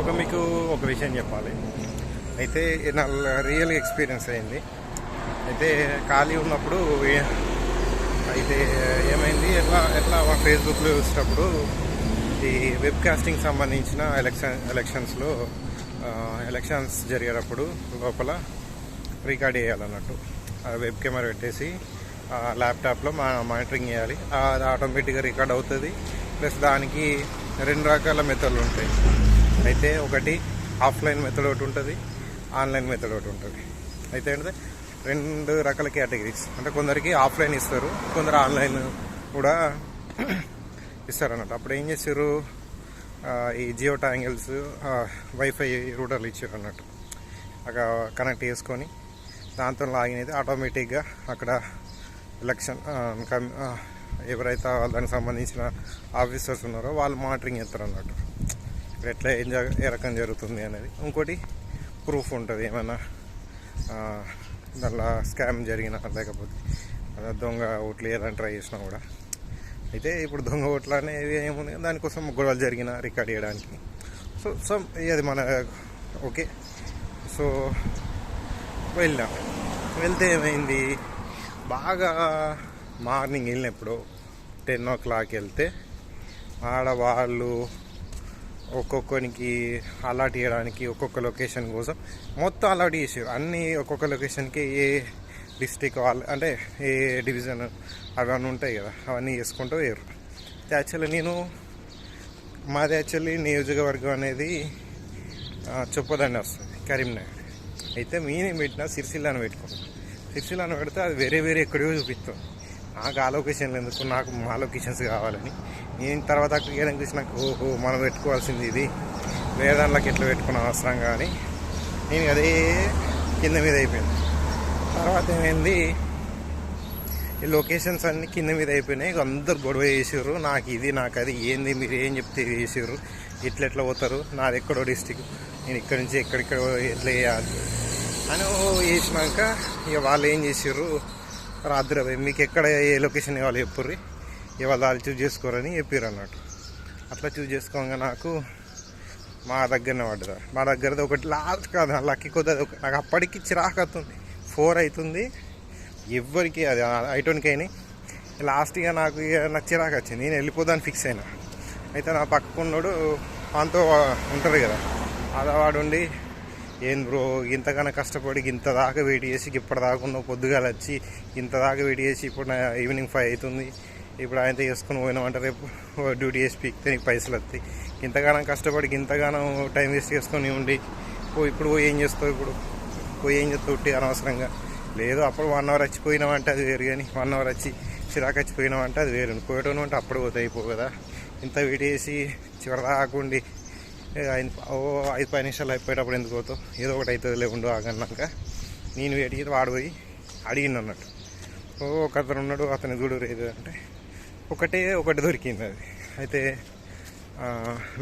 ఒక మీకు ఒక విషయం చెప్పాలి. అయితే నా రియల్ ఎక్స్పీరియన్స్ అయింది. అయితే ఖాళీ ఉన్నప్పుడు అయితే ఏమైంది? ఎట్లా ఎట్లా మా ఫేస్బుక్లో చూసినప్పుడు ఈ వెబ్ కాస్టింగ్ సంబంధించిన ఎలక్షన్ ఎలక్షన్స్లో ఎలక్షన్స్ జరిగేటప్పుడు లోపల రికార్డ్ చేయాలన్నట్టు. ఆ వెబ్ కెమెరా పెట్టేసి ల్యాప్టాప్లో మా మానిటరింగ్ చేయాలి. అది ఆటోమేటిక్గా రికార్డ్ అవుతుంది. ప్లస్ దానికి రెండు రకాల మెథడ్లు ఉంటాయి. అయితే ఒకటి ఆఫ్లైన్ మెథడ్ ఒకటి ఉంటుంది ఆన్లైన్ మెథడ్ ఒకటి ఉంటుంది. అయితే ఏంటంటే రెండు రకాల కేటగిరీస్. అంటే కొందరికి ఆఫ్లైన్ ఇస్తారు కొందరు ఆన్లైన్ కూడా ఇస్తారు అన్నట్టు అప్పుడు ఏం చేశారు ఈ జియో ట్యాంగిల్స్ వైఫై రూటర్లు ఇచ్చారు అన్నట్టు అక్కడ కనెక్ట్ చేసుకొని దాంతో లాగిన్ అయితే ఆటోమేటిక్గా అక్కడ ఎలక్షన్ ఆ, ఎవరైతే దానికి సంబంధించిన ఆఫీసర్స్ ఉన్నారో వాళ్ళు మానిటరింగ్ చేస్తారు అన్నట్టు ఎట్లా ఏం జరగ ఏ రకం జరుగుతుంది అనేది. ఇంకోటి ప్రూఫ్ ఉంటుంది ఏమైనా ఆ, దాంట్లో స్కామ్ జరిగినా లేకపోతే అదే దొంగ ఓట్లు ఏదైనా ట్రై చేసినా కూడా. అయితే ఇప్పుడు దొంగ ఓట్లు అనేవి ఏముంది? దానికోసం గొడవలు జరిగిన రికార్డ్ చేయడానికి. సో సో అది మన ఓకే. సో వెళ్ళాం వెళ్తే ఏమైంది? బాగా మార్నింగ్ వెళ్ళినప్పుడు టెన్ ఓ క్లాక్ వెళ్తే ఆడ వాళ్ళు ఒక్కొక్కరికి అలాట్ చేయడానికి ఒక్కొక్క లొకేషన్ కోసం మొత్తం అలాట్ చేసారు అన్ని ఒక్కొక్క లొకేషన్కి ఏ డిస్టిక్ వాళ్ళు అంటే ఏ డివిజన్ అవన్నీ ఉంటాయి కదా అవన్నీ చేసుకుంటూ వేరు యాక్చువల్లీ నేను మాది యాక్చువల్లీ నియోజకవర్గం అనేది చొప్పదండి వస్తుంది కరీంనగర్. అయితే మీనే పెట్టిన సిరిసిల్లాను పెట్టుకున్నాను సిరిసిల్లాను పెడితే అది వేరే వేరే ఎక్కడో చూపిస్తాం. నాకు ఆ లొకేషన్లు ఎందుకు? నాకు మా లొకేషన్స్ కావాలని. నేను తర్వాత అక్కడికి వెళ్ళాక చూసి నాకు ఓహో మనం పెట్టుకోవాల్సింది ఇది. వేరే దాంట్లోకి ఎట్లా పెట్టుకున్న అవసరం కానీ నేను అదే కింద మీద అయిపోయింది తర్వాత ఏమైంది? ఈ లొకేషన్స్ అన్ని కింద మీద అయిపోయినాయి. ఇక అందరు గొడవ చేసారు నాకు ఇది నాకు అది ఏంది మీరు ఏం చెప్తే చేసారు ఇట్లా ఎట్లా పోతారు? నాది ఎక్కడో డిస్టిక్ నేను ఇక్కడి నుంచి ఎక్కడెక్కడ ఎట్లా చేయాలి? అని వేసినాక ఇక వాళ్ళు ఏం చేసారు రాత్రి పోయి మీకు ఎక్కడ ఏ లొకేషన్ ఇవ్వాలి చెప్పుర్రి? ఇవాళ వాళ్ళు చూస్ చేసుకోరని చెప్పారు అన్నట్టు. అట్లా చూస్ చేసుకోగా నాకు మా దగ్గరనే పడ్డదా. మా దగ్గరది ఒకటి లాస్ట్ కాదు లక్కీ కొద్ది ఒక- నాకు అప్పటికి చిరాకు అవుతుంది ఫోర్ అవుతుంది ఎవ్వరికి అది ఐటోన్కి అయినాయి. లాస్ట్ ఇక నాకు ఇక నాకు చిరాకు వచ్చింది. నేను వెళ్ళిపోదాన్ని ఫిక్స్ అయినా. అయితే నా పక్కకున్నాడు వాంతో ఉంటారు కదా అలా ఉండి ఏం బ్రో ఇంతకన్నా కష్టపడి ఇంత దాకా వెయిట్ చేసి ఇప్పటిదాకా ఉన్న పొద్దుగాల వచ్చి ఇంత దాకా వెయిట్ చేసి ఇప్పుడు నా ఈవినింగ్ ఫైవ్ అవుతుంది. ఇప్పుడు ఆయనతో చేసుకుని పోయినామంటే రేపు డ్యూటీ చేసి పీక్తే నీకు పైసలు వస్తాయి. ఇంతగానం కష్టపడి ఇంతగానం టైం వేస్ట్ చేసుకొని ఉండి పో ఇప్పుడు పోయి ఏం చేస్తావు ఇప్పుడు? పోయి ఏం చేస్తావు ఉట్టి అనవసరంగా? లేదు అప్పుడు వన్ అవర్ వచ్చి పోయినామంటే అది వేరు కానీ వన్ అవర్ వచ్చి చిరాకు వచ్చి పోయినామంటే అది వేరు. పోయటం అంటే అప్పుడు పోతే అయిపో కదా. ఇంత వెయిట్ చేసి చివరి ఆయన ఐదు ఓ ఐదు పది నిమిషాలు అయిపోయేటప్పుడు ఎందుకు పోతావు? ఏదో ఒకటి అవుతుంది లేకుండా ఆగన్నాక. నేను వేడికి వాడు పోయి అడిగింది అన్నట్టు. ఓ ఒక అతను ఉన్నాడు అతని చూడు లేదు అంటే ఒకటే ఒకటి దొరికింది అది. అయితే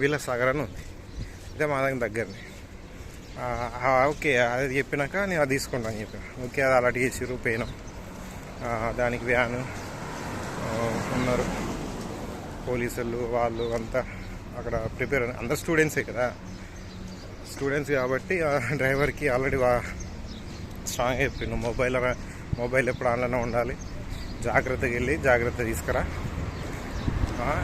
వీళ్ళ సాగర్ అని ఉంది. అయితే మా దగ్గర దగ్గరనే. ఓకే అది చెప్పినాక నేను అది తీసుకుంటాను చెప్పిన. ఓకే అది అలాంటి చేసిర్రు పోయినాం. దానికి వ్యాను. ఉన్నారు. పోలీసులు వాళ్ళు అంతా. అక్కడ ప్రిపేర్ అందరు స్టూడెంట్సే కదా. స్టూడెంట్స్ కాబట్టి ఆ డ్రైవర్కి ఆల్రెడీ స్ట్రాంగ్ అయిపోయిండు మొబైల్ మొబైల్ ఎప్పుడు ఆన్లైన్లో ఉండాలి. జాగ్రత్తగా వెళ్ళి జాగ్రత్త తీసుకురా.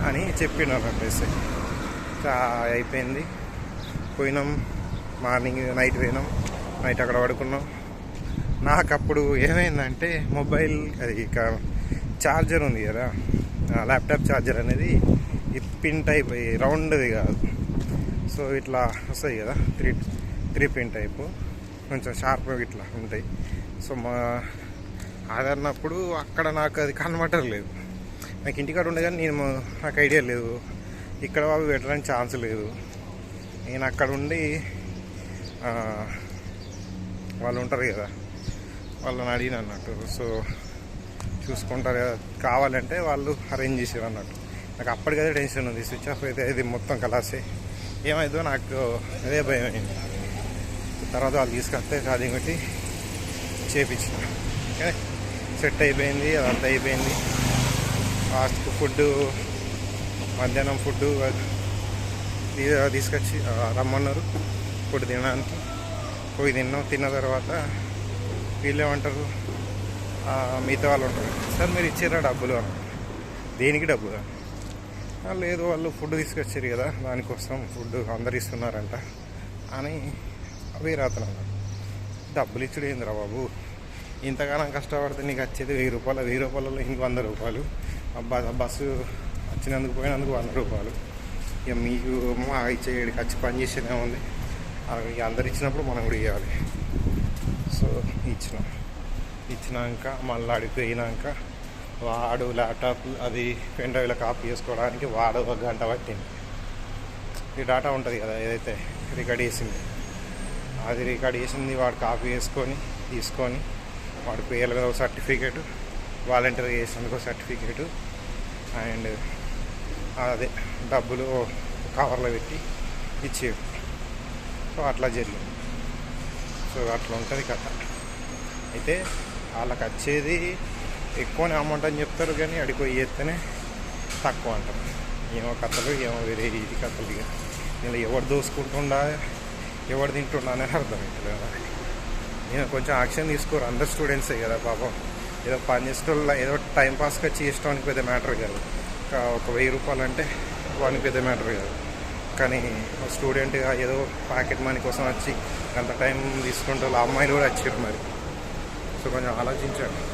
అని చెప్పిండు అన్నట్టు అయిపోయింది. పోయినాం. మార్నింగ్ నైట్ పోయినాం. నైట్ అక్కడ పడుకున్నాం. నాకు అప్పుడు ఏమైందంటే మొబైల్ అది ఇక ఛార్జర్ ఉంది కదా. ల్యాప్టాప్ ఛార్జర్ అనేది ఈ పిన్ టైప్ రౌండ్ది కాదు. సో ఇట్లా వస్తాయి కదా త్రీ త్రీ పిన్ టైపు కొంచెం షార్ప్గా ఇట్లా ఉంటాయి. సో మా అదన్నప్పుడు అక్కడ నాకు అది కనబట్టలేదు నాకు ఇంటికాడ ఉండే కానీ నేను నాకు ఐడియా లేదు. ఇక్కడ బాబు పెట్టడానికి ఛాన్స్ లేదు. నేను అక్కడ ఉండి వాళ్ళు ఉంటారు కదా వాళ్ళని అడిగిన అన్నట్టు. సో చూసుకుంటారు కదా కావాలంటే వాళ్ళు అరేంజ్ చేసారు అన్నట్టు. నాకు అప్పటికదే టెన్షన్ ఉంది. స్విచ్ ఆఫ్ అయితే ఇది మొత్తం కలాసి ఏమైందో నాకు అదే భయం అయింది. తర్వాత వాళ్ళు తీసుకొస్తే ఛార్జింగ్ పెట్టి చేపించిన. ఓకే? సెట్ అయిపోయింది అదంతా అయిపోయింది. ఫాస్ట్ ఫుడ్ మధ్యాహ్నం ఫుడ్ తీసుకొచ్చి రమ్మన్నారు. ఫుడ్ తినడానికి. పోయి తిన్నాం. తిన్న తర్వాత వీళ్ళు ఏమంటారు? మిగతా వాళ్ళు ఉంటారు. సార్ మీరు ఇచ్చారా డబ్బులు? దేనికి డబ్బులు? అని లేదు వాళ్ళు ఫుడ్ తీసుకొచ్చారు కదా దానికోసం ఫుడ్ అందరు ఇస్తున్నారంట. అని వేరే అతను అన్నాడు డబ్బులు ఇచ్చుడు ఏందిరా బాబు? ఇంతగానం కష్టపడితే నీకు వచ్చేది వెయ్యి రూపాయలు వెయ్యి రూపాయలలో ఇంక వంద రూపాయలు. బస్సు వచ్చినందుకు పోయినందుకు వంద రూపాయలు. ఇక మీకు మా ఇచ్చేయడికి వచ్చి పని చేసేదే ఉంది. ఇక అందరు ఇచ్చినప్పుడు మనం కూడా ఇవ్వాలి సో ఇచ్చినాం. ఇచ్చినాక మళ్ళీ అడిగిపోయినాక వాడు ల్యాప్టాప్ అది పెన్ డ్రైవ్లో కాపీ చేసుకోవడానికి వాడు ఒక గంట పట్టింది. ఈ డేటా ఉంటుంది కదా ఏదైతే రికార్డ్ చేసింది. అది రికార్డ్ చేసింది వాడు కాపీ చేసుకొని తీసుకొని వాడు పేర్ల మీద ఒక సర్టిఫికేట్ వాలంటీర్ చేసినందుకు ఒక సర్టిఫికేట్ అండ్ అదే డబ్బులు కవర్లో పెట్టి ఇచ్చేవి సో అట్లా జరిగింది. సో అట్లా ఉంటుంది కథ. అయితే వాళ్ళకి వచ్చేది ఎక్కువనే అమౌంట్ అని చెప్తారు కానీ అడిగిపోయి చేస్తేనే తక్కువ అంటారు. ఏమో కథలు ఏమో వేరే ఇది కథలు ఇక. ఇలా ఎవడు దోసుకుంటుండా ఎవడు తింటుండా అనేది అర్థమవుతుంది కదా. నేను కొంచెం యాక్షన్ తీసుకోరు. అందరు స్టూడెంట్సే కదా పాపం. ఏదో పని చేసేటోళ్ళ ఏదో టైం పాస్గా చేసుకోవడానికి పెద్ద మ్యాటర్ కాదు. ఒక వెయ్యి రూపాయలు అంటే వానికి పెద్ద మ్యాటర్ కాదు. కానీ స్టూడెంట్గా ఏదో ప్యాకెట్ మనీ కోసం వచ్చి అంత టైం తీసుకుంటే వాళ్ళ అమ్మాయిలు కూడా వచ్చారు మరి. సో కొంచెం ఆలోచించండి.